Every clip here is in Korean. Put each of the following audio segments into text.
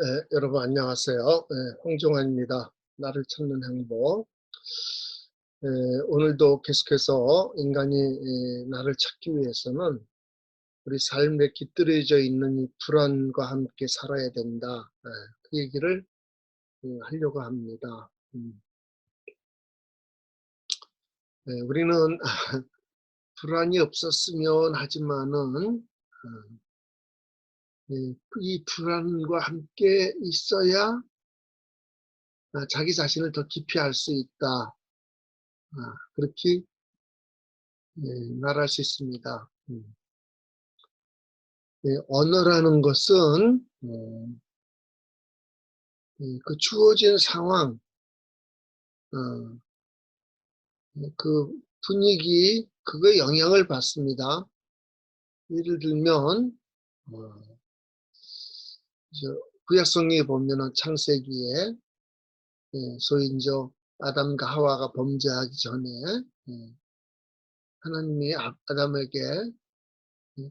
예, 여러분 안녕하세요. 예, 홍종환입니다. 나를 찾는 행복. 예, 오늘도 계속해서 인간이 예, 나를 찾기 위해서는 우리 삶에 깃들여져 있는 이 불안과 함께 살아야 된다. 예, 그 얘기를 음, 하려고 합니다. 음. 예, 우리는 불안이 없었으면 하지만은 어, 예, 이 불안과 함께 있어야 아, 자기 자신을 더 깊이 알 수 있다. 아, 그렇게 예, 말할 수 있습니다. 음. 예, 언어라는 것은 그 주어진 상황, 어, 그 분위기, 그거에 영향을 받습니다. 예를 들면 어, 구약성경에 보면은 창세기에 예, 소위 이제 아담과 하와가 범죄하기 전에 예, 하나님이 아, 아담에게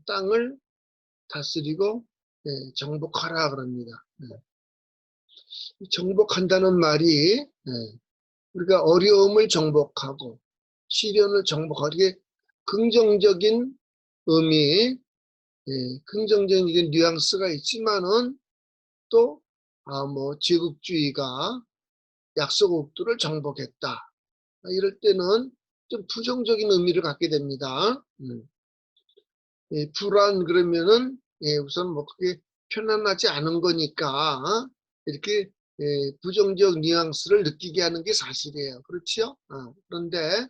땅을 다스리고 예, 정복하라 그럽니다. 예. 정복한다는 말이 예, 우리가 어려움을 정복하고 시련을 정복하고 이게 긍정적인 의미, 예, 긍정적인 뉘앙스가 있지만은 또, 아, 뭐, 제국주의가 약소국들을 정복했다. 아, 이럴 때는 좀 부정적인 의미를 갖게 됩니다. 음. 예, 불안 그러면은, 예, 우선 뭐, 그게 편안하지 않은 거니까, 이렇게, 예, 부정적 뉘앙스를 느끼게 하는 게 사실이에요. 그렇죠? 어, 그런데,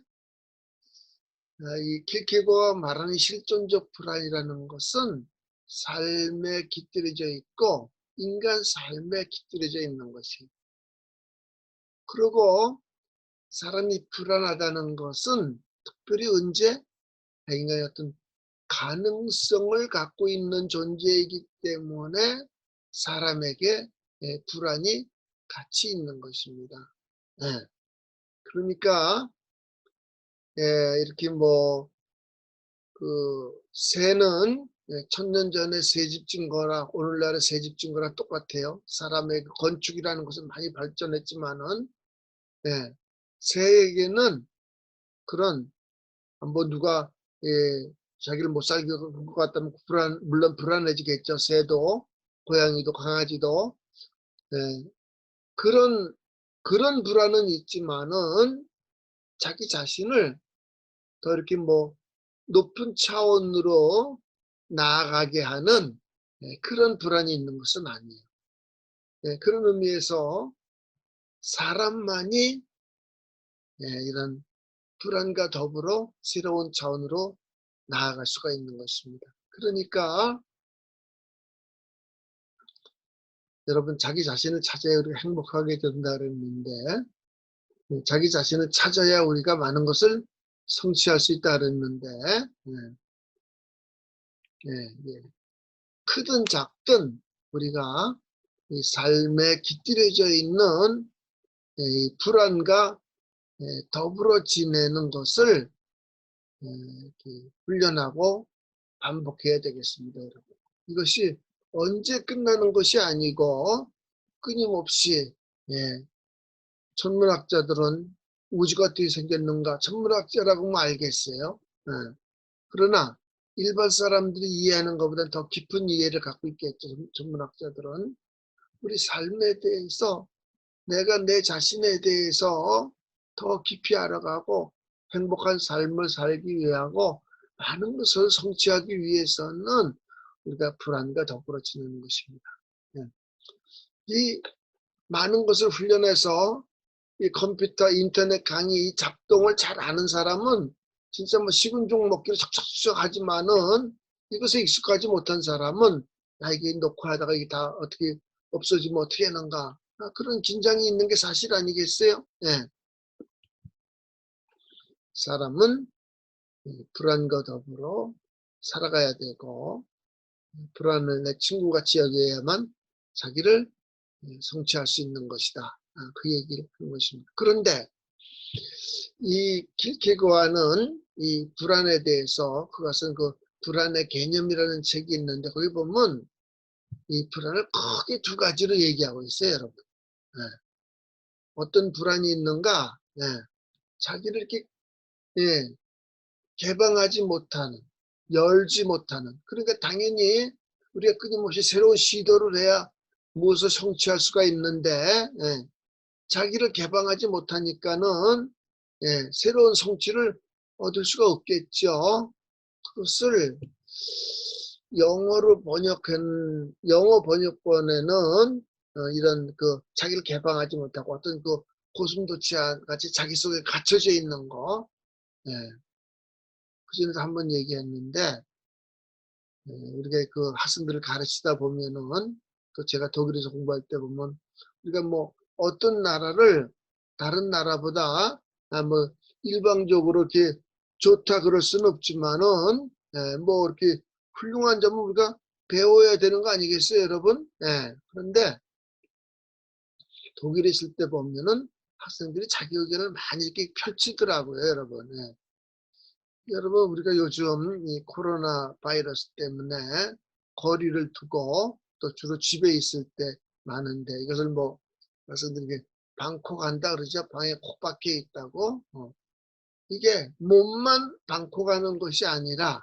아, 이 킬케고가 말하는 실존적 불안이라는 것은 삶에 깃들여져 있고 인간 삶에 깃들여져 있는 것이. 그리고 사람이 불안하다는 것은 특별히 언제 인간의 어떤 가능성을 갖고 있는 존재이기 때문에 사람에게 예, 불안이 같이 있는 것입니다. 네. 그러니까 예, 이렇게 뭐 그 새는 예, 천년 전에 새집 진 거나 오늘날의 새집 진 거랑 똑같아요. 사람의 그 건축이라는 것은 많이 발전했지만은 예, 새에게는 그런 뭐 누가 예, 자기를 못 살게 할것 같다면 불안 물론 불안해지겠죠. 새도 고양이도 강아지도 예, 그런 그런 불안은 있지만은 자기 자신을 더 이렇게 뭐 높은 차원으로 나아가게 하는 예, 그런 불안이 있는 것은 아니에요. 예, 그런 의미에서 사람만이 예, 이런 불안과 더불어 새로운 차원으로 나아갈 수가 있는 것입니다. 그러니까 여러분 자기 자신을 찾아야 우리가 행복하게 된다 그랬는데 자기 자신을 찾아야 우리가 많은 것을 성취할 수 있다 그랬는데 예, 예. 크든 작든 우리가 이 삶에 깃들여져 있는 이 불안과 예, 더불어 지내는 것을 예, 훈련하고 반복해야 되겠습니다, 여러분. 이것이 언제 끝나는 것이 아니고 끊임없이 예, 천문학자들은 우주가 어떻게 생겼는가 천문학자라고 뭐 알겠어요. 예. 그러나 일반 사람들이 이해하는 것보다 더 깊은 이해를 갖고 있겠죠. 전문학자들은. 우리 삶에 대해서 내가 내 자신에 대해서 더 깊이 알아가고 행복한 삶을 살기 위하고 많은 것을 성취하기 위해서는 우리가 불안과 더불어 지내는 것입니다. 예. 이 많은 것을 훈련해서 이 컴퓨터, 인터넷 강의 작동을 잘 아는 사람은 진짜 뭐 식은 죽 먹기를 척척척 하지만은 이것에 익숙하지 못한 사람은 나에게 놓고 하다가 이게 다 어떻게 없어지면 어떻게 하는가 아, 그런 긴장이 있는 게 사실 아니겠어요? 예. 사람은 불안과 더불어 살아가야 되고 불안을 내 친구같이 여겨야만 자기를 성취할 수 있는 것이다. 아, 그 얘기를 한 것입니다. 그런데 이 킬케고아는 이 불안에 대해서 그것은 그 불안의 개념이라는 책이 있는데 거기 보면 이 불안을 크게 두 가지로 얘기하고 있어요, 여러분. 예. 어떤 불안이 있는가? 예. 자기를 이렇게 예, 개방하지 못하는, 열지 못하는. 그러니까 당연히 우리가 끊임없이 새로운 시도를 해야 무엇을 성취할 수가 있는데 예, 자기를 개방하지 못하니까는 예, 새로운 성취를 얻을 수가 없겠죠. 그것을 영어로 번역한 영어 번역본에는 어, 이런 그 자기를 개방하지 못하고 어떤 그 고슴도치 같이 자기 속에 갇혀져 있는 거, 예. 그 전에도 한번 얘기했는데 예, 우리가 그 학생들을 가르치다 보면은 또 제가 독일에서 공부할 때 보면 우리가 뭐 어떤 나라를 다른 나라보다 아, 뭐 일방적으로 이렇게 좋다 그럴 수는 없지만은 예, 뭐 이렇게 훌륭한 점을 우리가 배워야 되는 거 아니겠어요, 여러분? 예, 그런데 독일에 있을 때 보면은 학생들이 자기 의견을 많이 이렇게 펼치더라고요, 여러분. 예. 여러분, 우리가 요즘 이 코로나 바이러스 때문에 거리를 두고 또 주로 집에 있을 때 많은데 이것을 뭐 학생들에게 방콕 간다 그러죠. 방에 콕 박혀 있다고. 어. 이게 몸만 방콕 가는 것이 아니라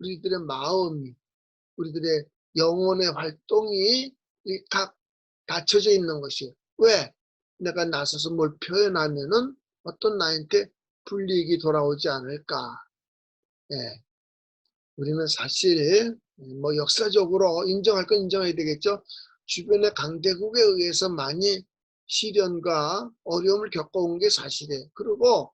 우리들의 마음이, 우리들의 영혼의 활동이 이각 닫혀져 있는 것이에요. 왜? 내가 나서서 뭘 표현하면은 어떤 나한테 불이익이 돌아오지 않을까. 예. 우리는 사실 뭐 역사적으로 인정할 건 인정해야 되겠죠. 주변의 강대국에 의해서 많이 시련과 어려움을 겪어온 게 사실이에요. 그리고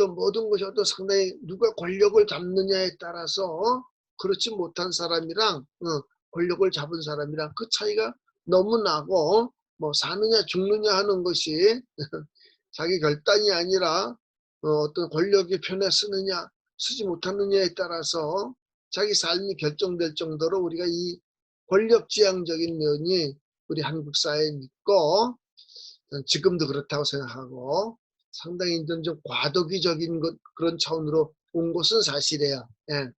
또 모든 것이 또 상당히 누가 권력을 잡느냐에 따라서 그렇지 못한 사람이랑 어, 권력을 잡은 사람이랑 그 차이가 너무 나고 뭐 사느냐 죽느냐 하는 것이 자기 결단이 아니라 어, 떤 권력의 편에 쓰느냐 쓰지 못하느냐에 따라서 자기 삶이 결정될 정도로 우리가 이 권력지향적인 면이 우리 한국 사회에 있고 지금도 그렇다고 생각하고 상당히 좀 과도기적인 것, 그런 차원으로 온 것은 사실이에요. 예.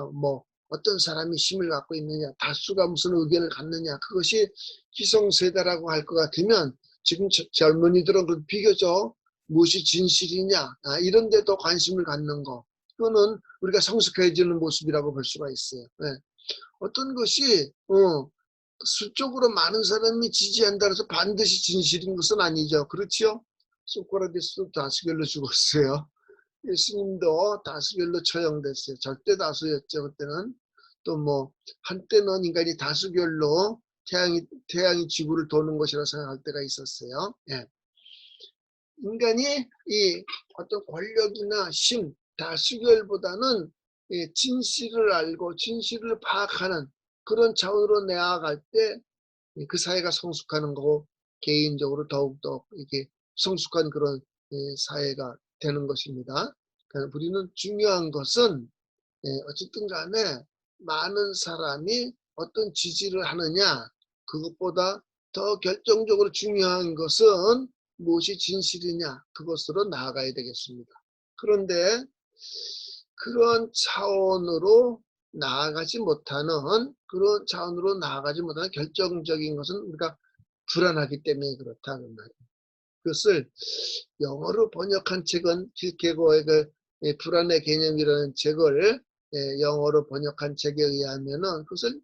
어, 뭐 어떤 사람이 힘을 갖고 있느냐, 다수가 무슨 의견을 갖느냐, 그것이 기성세대라고 할 것 같으면 지금 젊은이들은 그 비교적 무엇이 진실이냐, 아, 이런 데더 관심을 갖는 거. 그거는 우리가 성숙해지는 모습이라고 볼 수가 있어요. 예. 어떤 것이 어, 수적으로 많은 사람이 지지한다 해서 반드시 진실인 것은 아니죠. 그렇지요? 소크라테스도 다수결로 죽었어요. 예수님도 다수결로 처형됐어요. 절대 다수였죠. 그때는 또 뭐 한때는 인간이 다수결로 태양이 태양이 지구를 도는 것이라 생각할 때가 있었어요. 예. 인간이 이 어떤 권력이나 심 다수결보다는 진실을 알고 진실을 파악하는 그런 차원으로 나아갈 때 그 사회가 성숙하는 거고 개인적으로 더욱더 이게 성숙한 그런 사회가 되는 것입니다. 그러니까 우리는 중요한 것은 어쨌든 간에 많은 사람이 어떤 지지를 하느냐 그것보다 더 결정적으로 중요한 것은 무엇이 진실이냐 그것으로 나아가야 되겠습니다. 그런데 그런 차원으로 나아가지 못하는 그런 차원으로 나아가지 못하는 결정적인 것은 우리가 불안하기 때문에 그렇다 그 말이에요. 그것을 영어로 번역한 책은 킬케고의 그 불안의 개념이라는 책을 영어로 번역한 책에 의하면은 그것을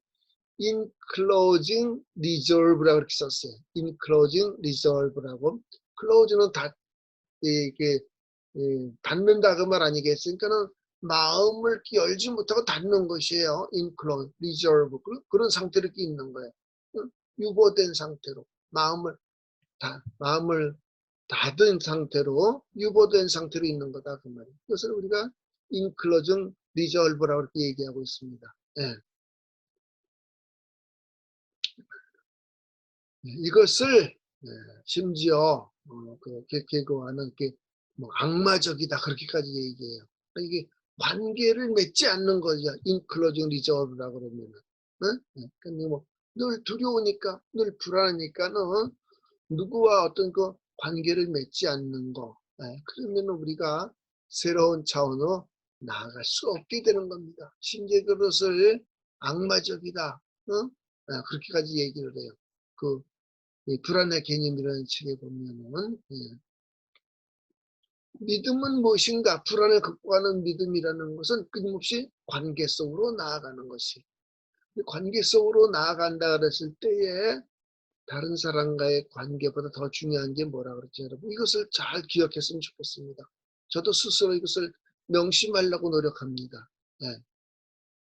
enclosing resolve라고 이렇게 썼어요. enclosing resolve라고. close는 다 이게 닫는다 그 말 아니겠어요? 그러니까는 마음을 열지 못하고 닫는 것이에요. enclose, resolve 그런 상태로 있는 거예요. 유보된 상태로 마음을 다 마음을 닫은 상태로 유보된 상태로 있는 거다 그 말이에요. 그것을 우리가 enclosing resolve라고 이렇게 얘기하고 있습니다. 예. 이것을 심지어 어, 그 개개고와는 이렇게 뭐 악마적이다 그렇게까지 얘기해요. 이게 관계를 맺지 않는 거죠. 인클로징 리저브라고 그러면은. 응? 그러니까 뭐 늘 두려우니까, 늘 불안하니까는 누구와 어떤 그 관계를 맺지 않는 거. 네. 그러면 우리가 새로운 차원으로 나아갈 수 없게 되는 겁니다. 심지어 그것을 악마적이다. 어? 아, 그렇게까지 얘기를 해요. 그이 불안의 개념이라는 책에 보면은 예. 믿음은 무엇인가? 불안을 극복하는 믿음이라는 것은 끊임없이 관계 속으로 나아가는 것이. 관계 속으로 나아간다 그랬을 때에 다른 사람과의 관계보다 더 중요한 게 뭐라 그랬죠, 여러분? 이것을 잘 기억했으면 좋겠습니다. 저도 스스로 이것을 명심하려고 노력합니다. 네.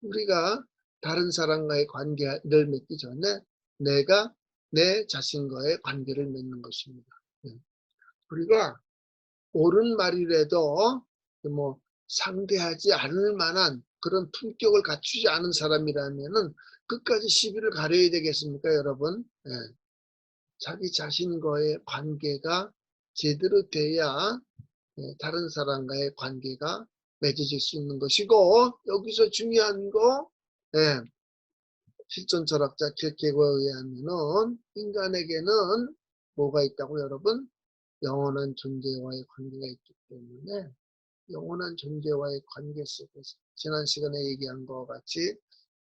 우리가 다른 사람과의 관계를 맺기 전에 내가 내 자신과의 관계를 맺는 것입니다. 네. 우리가 옳은 말이라도 뭐 상대하지 않을 만한 그런 품격을 갖추지 않은 사람이라면은 끝까지 시비를 가려야 되겠습니까, 여러분? 네. 자기 자신과의 관계가 제대로 돼야 네, 다른 사람과의 관계가 맺어질 수 있는 것이고 여기서 중요한 거 네, 실존 철학자 킬케고에 의하면은 인간에게는 뭐가 있다고 여러분? 영원한 존재와의 관계가 있기 때문에 영원한 존재와의 관계 속에서 지난 시간에 얘기한 것과 같이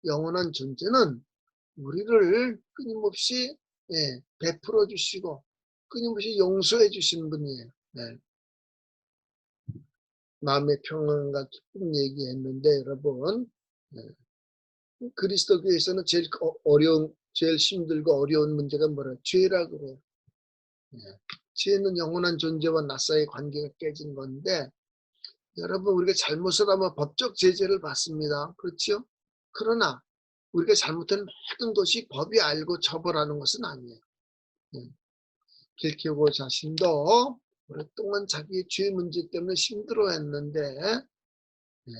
영원한 존재는 우리를 끊임없이 예, 베풀어 주시고 끊임없이 용서해 주신 분이에요. 네. 마음의 평안과 기쁨 얘기했는데 여러분 네. 그리스도교에서는 제일 어- 어려운 제일 힘들고 어려운 문제가 뭐라 죄라 그래요. 네. 죄는 영원한 존재와 나 사이의 관계가 깨진 건데 여러분 우리가 잘못을 하면 법적 제재를 받습니다. 그렇죠? 그러나 우리가 잘못한 모든 것이 법이 알고 처벌하는 것은 아니에요. 네. 길키고 자신도 오랫동안 자기의 죄 문제 때문에 힘들어했는데 네.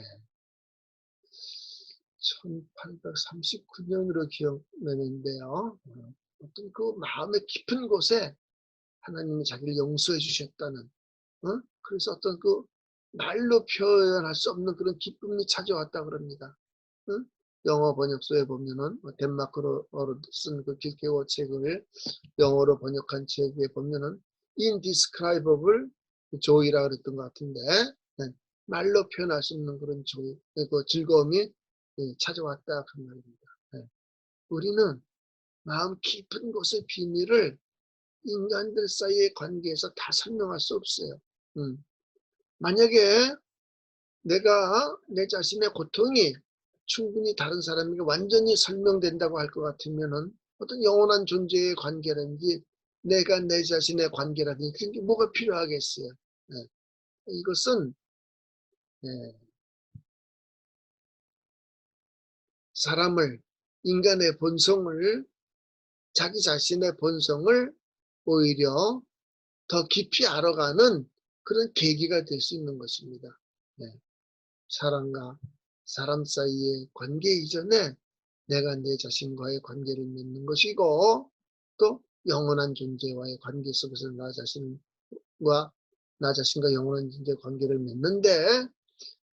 1839년으로 기억나는데요. 어, 어떤 그 마음의 깊은 곳에 하나님이 자기를 용서해 주셨다는 어? 그래서 어떤 그 말로 표현할 수 없는 그런 기쁨이 찾아왔다 그럽니다. 어? 영어 번역소에 보면은 뭐 덴마크어로 쓴 그 길케워 책을 영어로 번역한 책에 보면은 indescribable joy라 그랬던 것 같은데 네, 말로 표현할 수 없는 그런 joy, 그 즐거움이 예, 찾아왔다 그 말입니다. 네. 우리는 마음 깊은 곳의 비밀을 인간들 사이의 관계에서 다 설명할 수 없어요. 음. 만약에 내가 내 자신의 고통이 충분히 다른 사람에게 완전히 설명된다고 할 것 같으면은 어떤 영원한 존재의 관계라든지 내가 내 자신의 관계라든지 그런 게 뭐가 필요하겠어요. 네. 이것은 네. 사람을 인간의 본성을 자기 자신의 본성을 오히려 더 깊이 알아가는 그런 계기가 될 수 있는 것입니다. 네. 사람과 사람 사이의 관계 이전에 내가 내 자신과의 관계를 맺는 것이고 또 영원한 존재와의 관계 속에서 나 자신과 나 자신과 영원한 존재 관계를 맺는데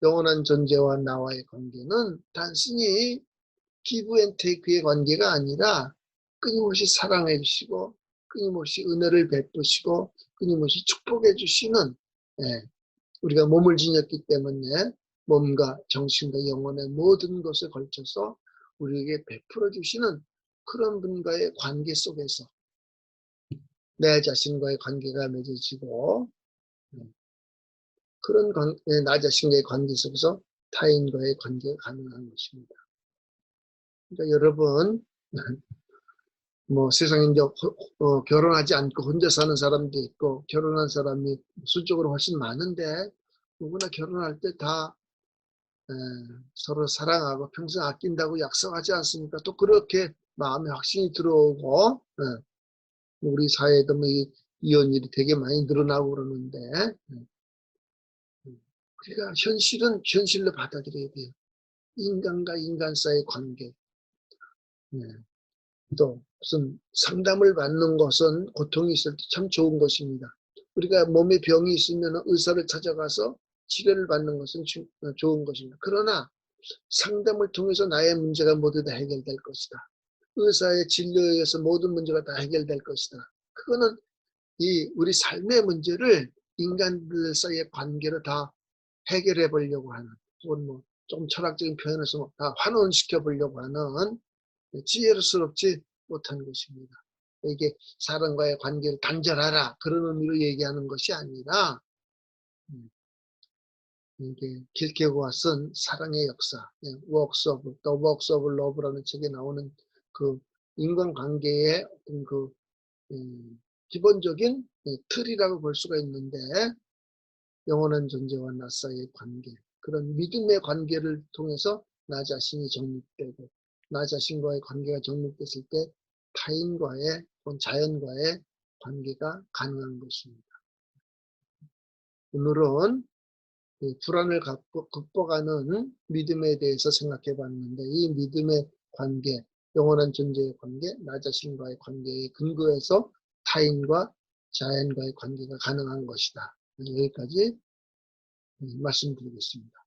영원한 존재와 나와의 관계는 단순히 기브 앤 테이크의 관계가 아니라 끊임없이 사랑해 주시고 끊임없이 은혜를 베푸시고 끊임없이 축복해 주시는 예, 우리가 몸을 지녔기 때문에 몸과 정신과 영혼의 모든 것에 걸쳐서 우리에게 베풀어 주시는 그런 분과의 관계 속에서 내 자신과의 관계가 맺어지고 음, 그런 관, 예, 나 자신과의 관계 속에서 타인과의 관계가 가능한 것입니다. 그러니까 여러분 뭐 세상에 이제 어, 결혼하지 않고 혼자 사는 사람도 있고 결혼한 사람이 수적으로 훨씬 많은데 누구나 결혼할 때 다 서로 사랑하고 평생 아낀다고 약속하지 않습니까? 또 그렇게 마음에 확신이 들어오고 에, 우리 사회에도 뭐 이혼 일이 되게 많이 늘어나고 그러는데 에, 우리가 현실은 현실로 받아들여야 돼요. 인간과 인간 사이의 관계. 네. 또 무슨 상담을 받는 것은 고통이 있을 때 참 좋은 것입니다. 우리가 몸에 병이 있으면 의사를 찾아가서 치료를 받는 것은 주, 어, 좋은 것입니다. 그러나 상담을 통해서 나의 문제가 모두 다 해결될 것이다. 의사의 진료에 의해서 모든 문제가 다 해결될 것이다. 그거는 이 우리 삶의 문제를 인간들 사이의 관계로 다 해결해 보려고 하는 혹은 뭐 좀 철학적인 표현에서 다 환원시켜 보려고 하는 지혜스럽지 못한 것입니다. 이게 사람과의 관계를 단절하라 그런 의미로 얘기하는 것이 아니라 음, 이게 길케고가 쓴 사랑의 역사, 예, Works of, The Works of Love라는 책에 나오는 그 인간관계의 어떤 그 음, 기본적인 예, 틀이라고 볼 수가 있는데 영원한 존재와 나 사이의 관계, 그런 믿음의 관계를 통해서 나 자신이 정립되고 나 자신과의 관계가 정립됐을 때 타인과의 혹은 자연과의 관계가 가능한 것입니다. 오늘은 그 불안을 극복- 극복하는 믿음에 대해서 생각해 봤는데 이 믿음의 관계, 영원한 존재의 관계, 나 자신과의 관계에 근거해서 타인과 자연과의 관계가 가능한 것이다. 여기까지 음, 말씀드리겠습니다.